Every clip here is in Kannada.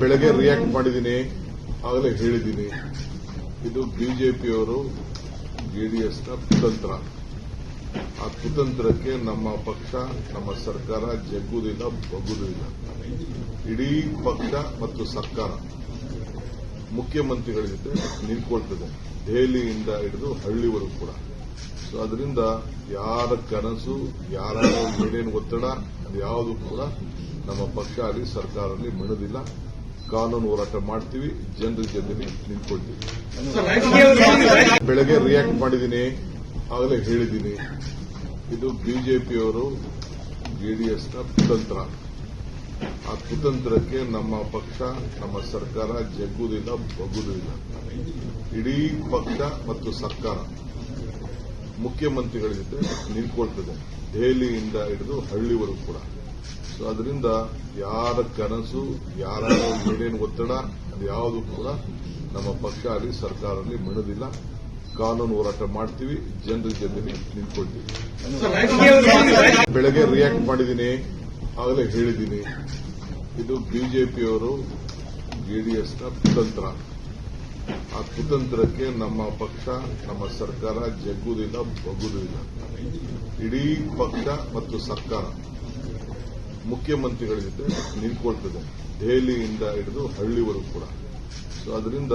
ಬೆಳಗ್ಗೆ ರಿಯಾಕ್ಟ್ ಮಾಡಿದ್ದೀನಿ ಆಗಲೇ ಹೇಳಿದ್ದೀನಿ ಇದು ಬಿಜೆಪಿಯವರು ಜೆಡಿಎಸ್ನ ಕುತಂತ್ರ. ಆ ಕುತಂತ್ರಕ್ಕೆ ನಮ್ಮ ಪಕ್ಷ, ನಮ್ಮ ಸರ್ಕಾರ ಜಗ್ಗುವುದಿಲ್ಲ, ಬಗ್ಗುವುದಿಲ್ಲ ಇಡೀ ಪಕ್ಷ ಮತ್ತು ಸರ್ಕಾರ ಮುಖ್ಯಮಂತ್ರಿಗಳ ಜೊತೆ ನಿಂತ್ಕೊಳ್ತದೆ. ದೆಹಲಿಯಿಂದ ಹಿಡಿದು ಹಳ್ಳಿವರೆಗೂ ಕೂಡ. ಸೊ ಅದರಿಂದ ಯಾರ ಕನಸು, ಯಾರ ಮೇಲೇನು ಒತ್ತಡ ಅದು ಯಾವುದು ಕೂಡ ನಮ್ಮ ಪಕ್ಷ ಆಗಲಿ ಸರ್ಕಾರದಲ್ಲಿ ಮಣದಿಲ್ಲ. ಕಾನೂನು ಹೋರಾಟ ಮಾಡ್ತೀವಿ ಜನರ ಜೊತೆ ನಿಂತ್ಕೊಳ್ತೀವಿ. ಬೆಳಗ್ಗೆ ರಿಯಾಕ್ಟ್ ಮಾಡಿದ್ದೀನಿ ಆಗಲೇ ಹೇಳಿದ್ದೀನಿ. ಇದು ಬಿಜೆಪಿಯವರು ಜೆಡಿಎಸ್ನ ಕುತಂತ್ರ. ಆ ಕುತಂತ್ರಕ್ಕೆ ನಮ್ಮ ಪಕ್ಷ ನಮ್ಮ ಸರ್ಕಾರ ಜಗ್ಗುವುದಿಲ್ಲ ಬಗ್ಗುವುದಿಲ್ಲ. ಇಡೀ ಪಕ್ಷ ಮತ್ತು ಸರ್ಕಾರ. ಮುಖ್ಯಮಂತ್ರಿಗಳ ಜೊತೆ ನಿಂತ್ಕೊಳ್ತದೆ. ದೆಹಲಿಯಿಂದ ಹಿಡಿದು ಹಳ್ಳಿವರೆಗೂ ಕೂಡ. ಸೊ ಅದರಿಂದ ಯಾರ ಕನಸು ಯಾರ ಏನೇನು ಒತ್ತಡ, ಅದು ಯಾವುದು ಕೂಡ ನಮ್ಮ ಪಕ್ಷ ಆಗಲಿ ಸರ್ಕಾರದಲ್ಲಿ ಮಣದಿಲ್ಲ. ಕಾನೂನು ಹೋರಾಟ ಮಾಡ್ತೀವಿ, ಜನರ ಜೊತೆ ನಿಂತ್ಕೊಳ್ತೀವಿ. ಬೆಳಗ್ಗೆ ರಿಯಾಕ್ಟ್ ಮಾಡಿದ್ದೀನಿ, ಆಗಲೇ ಹೇಳಿದ್ದೀನಿ. ಇದು ಬಿಜೆಪಿಯವರು ಜೆಡಿಎಸ್ನ ಕುತಂತ್ರ. ಆ ಕುತಂತ್ರಕ್ಕೆ ನಮ್ಮ ಪಕ್ಷ ನಮ್ಮ ಸರ್ಕಾರ ಜಗ್ಗುವುದಿಲ್ಲ ಬಗ್ಗುವುದಿಲ್ಲ. ಇಡೀ ಪಕ್ಷ ಮತ್ತು ಸರ್ಕಾರ ಮುಖ್ಯಮಂತ್ರಿಗಳ ಜೊತೆ ನಿಂತ್ಕೊಳ್ತದೆ. ದೆಹಲಿಯಿಂದ ಹಿಡಿದು ಹಳ್ಳಿವರೆಗೂ ಕೂಡ. ಸೊ ಅದರಿಂದ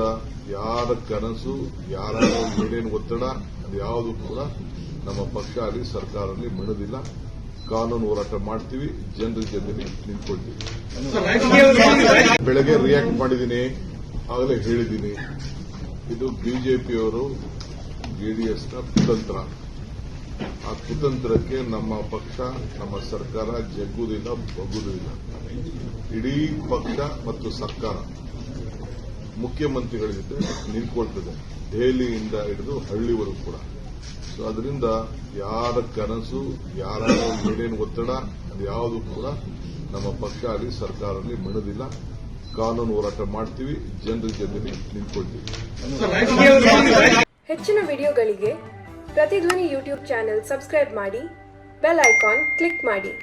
ಯಾರ ಕನಸು ಯಾರ ಏನೇನು ಒತ್ತಡ ಅದು ಯಾವುದು ಕೂಡ ನಮ್ಮ ಪಕ್ಷ ಆಗಲಿ ಸರ್ಕಾರದಲ್ಲಿ ಮಣದಿಲ್ಲ. ಕಾನೂನು ಹೋರಾಟ ಮಾಡ್ತೀವಿ ಜನರ ಜೊತೆ ನಿಂತ್ಕೊಳ್ತೀವಿ. ಬೆಳಗ್ಗೆ ರಿಯಾಕ್ಟ್ ಮಾಡಿದ್ದೀನಿ. ಆಗಲೇ ಹೇಳಿದ್ದೀನಿ. ಇದು ಬಿಜೆಪಿಯವರು ಜೆಡಿಎಸ್ನ ಕುತಂತ್ರ. ಆ ಕುತಂತ್ರಕ್ಕೆ ನಮ್ಮ ಪಕ್ಷ, ನಮ್ಮ ಸರ್ಕಾರ ಜಗ್ಗುವುದಿಲ್ಲ ಬಗ್ಗುವುದಿಲ್ಲ ಇಡೀ ಪಕ್ಷ ಮತ್ತು ಸರ್ಕಾರ ಮುಖ್ಯಮಂತ್ರಿಗಳ ಜೊತೆ ನಿಂತ್ಕೊಳ್ತದೆ. ದೆಹಲಿಯಿಂದ ಹಿಡಿದು ಹಳ್ಳಿವರೆಗೂ ಕೂಡ. ಸೊ ಅದರಿಂದ ಯಾರ ಕನಸು ಯಾರ ಏನೇನು ಒತ್ತಡ ಅದು ಯಾವುದು ಕೂಡ ನಮ್ಮ ಪಕ್ಷ ಆಗಲಿ ಸರ್ಕಾರದಲ್ಲಿ ಮಣದಿಲ್ಲ. ಕಾನೂನು ಹೋರಾಟ ಮಾಡ್ತೀವಿ ಜನರ ಜೊತೆ ನಿಂತ್ಕೊಳ್ತೀವಿ. ಹೆಚ್ಚಿನ ವಿಡಿಯೋಗಳಿಗೆ ಪ್ರತಿಧ್ವನಿ ಯೂಟ್ಯೂಬ್ ಚಾನೆಲ್ ಸಬ್ಸ್ಕ್ರೈಬ್ ಮಾಡಿ ಬೆಲ್ ಐಕಾನ್ ಕ್ಲಿಕ್ ಮಾಡಿ.